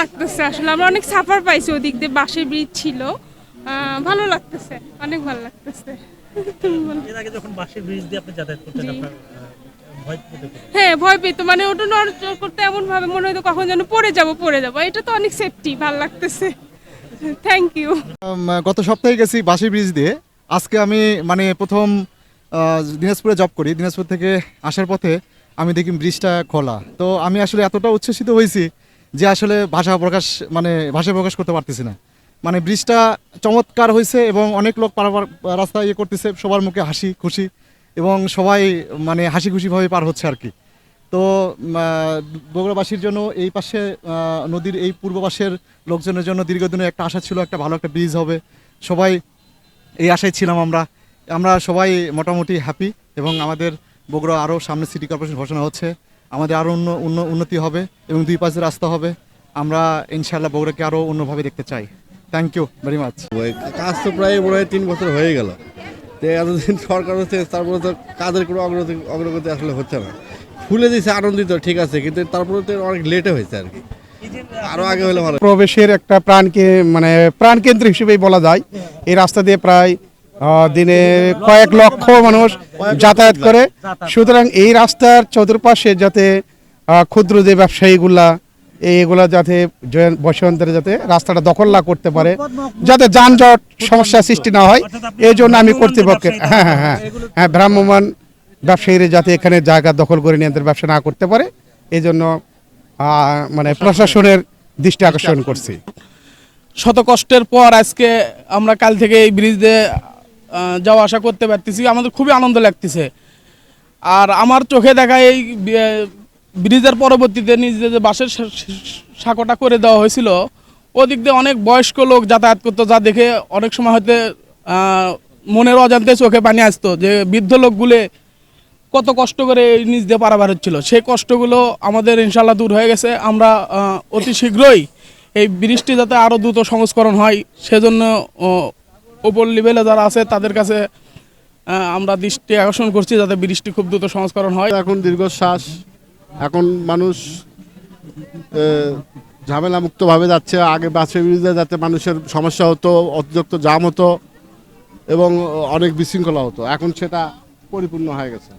লাগতেছে আসলে। আমরা অনেক সাফার পাইছি ওদিক দিয়ে বাসের ব্রিজ ছিল। ভালো লাগতেছে অনেক ভালো লাগতেছে। এর আগে যখন বাসের ব্রিজ দিয়ে আপনি যাতায়াত করতেন আপনার আহ, ভয় পেতে পেতেন? হ্যাঁ ভয় পেতো। মানে ওটা নড়চড় করতে এমন ভাবে মনে হতো কখন যেন পড়ে যাব পড়ে যাব। এটা তো অনেক সেফটি ভালো লাগতেছে। থ্যাংক ইউ গত সপ্তাহে গেছি বাসি ব্রিজ দিয়ে। আজকে আমি মানে প্রথম দিনাজপুরে জব করি। দিনাজপুর থেকে আসার পথে আমি দেখি ব্রিজটা খোলা। তো আমি আসলে এতটা উচ্ছ্বসিত হয়েছি যে আসলে ভাষা প্রকাশ মানে ভাষা প্রকাশ করতে পারতেছি না। মানে ব্রিজটা চমৎকার হয়েছে এবং অনেক লোক পারাবার রাস্তা ইয়ে করতেছে, সবার মুখে হাসি, খুশি এবং সবাই মানে হাসি খুশিভাবে পার হচ্ছে আর কি তো বগুড়াবাসীর জন্য এই পাশে নদীর এই পূর্ব পাশের লোকজনের জন্য দীর্ঘদিনের একটা আশা ছিল একটা ভালো একটা ব্রিজ হবে। সবাই এই আশায় ছিলাম আমরা। আমরা সবাই মোটামুটি হ্যাপি এবং আমাদের বগুড়া আরও সামনে সিটি কর্পোরেশন ঘোষণা হচ্ছে। আমাদের আরও অন্য উন্ন- উন্নতি হবে এবং দুই পাশে রাস্তা হবে। আমরা ইনশাল্লাহ বগুড়াকে আরও অন্যভাবে দেখতে চাই। থ্যাংক ইউ ভেরি মাচ কাজ তো প্রায় মনে হয় তিন বছর হয়ে গেল। তো এতদিন সরকার হচ্ছে তারপরে তো কাজের কোনো অগ্রগতি অগ্রগতি আসলে হচ্ছে না। খুলে দিয়েছে আনন্দিত ঠিক আছে কিন্তু তারপরে তো অনেক লেটে হয়েছে আর কি। আরও আগে হলে ভালো। প্রবেশের একটা প্রাণকে মানে প্রাণকেন্দ্র হিসেবেই বলা যায়। এই রাস্তা দিয়ে প্রায় দিনে কয়েক লক্ষ মানুষ যাতায়াত করে। সুতরাং এই রাস্তার চতুর্পাশে যাতে ক্ষুদ্র যে ব্যবসায়ীগুলা, এইগুলা যাতে বসন্তরে যাতে রাস্তাটা দখল না করতে পারে, যাতে যানজট সমস্যা সৃষ্টি না হয়, এই জন্য আমি কর্তৃপক্ষের হ্যাঁ হ্যাঁ হ্যাঁ হ্যাঁ ভ্রাম্যমান ব্যবসায়ীরা যাতে এখানে জায়গা দখল করে নিয়ে ব্যবসা না করতে পারে, এই জন্য মানে প্রশাসনের দৃষ্টি আকর্ষণ করছি। শত কষ্টের পর আজকে আমরা কাল থেকে এই ব্রিজ দিয়ে যাওয়া আসা করতে পারতেছি। আমাদের খুবই আনন্দ লাগতেছে। আর আমার চোখে দেখা এই ব্রিজের পরবর্তীতে নিজেদের যে বাসের সাঁকোটা করে দেওয়া হয়েছিল, ওদিক দিয়ে অনেক বয়স্ক লোক যাতায়াত করতো, যা দেখে অনেক সময় হয়তো মনের অজান্তে চোখে পানি আসতো যে বৃদ্ধ লোকগুলো কত কষ্ট করে এই নিচ দিয়ে পারাবার হচ্ছিল। সেই কষ্টগুলো আমাদের ইনশাল্লাহ দূর হয়ে গেছে। আমরা অতি শীঘ্রই এই ব্রিজটি যাতে আরও দ্রুত সংস্করণ হয়, সেজন্য ওপর লেভেলে যারা আছে, তাদের কাছে আমরা দৃষ্টি আকর্ষণ করছি যাতে বৃষ্টি খুব দ্রুত সংস্করণ হয়। এখন দীর্ঘশ্বাস, এখন মানুষ ঝামেলা মুক্তভাবে যাচ্ছে। আগে বাসের বিরুদ্ধে যাতে মানুষের সমস্যা হতো, অতিরিক্ত জাম হতো এবং অনেক বিশৃঙ্খলা হতো। এখন সেটা পরিপূর্ণ হয়ে গেছে।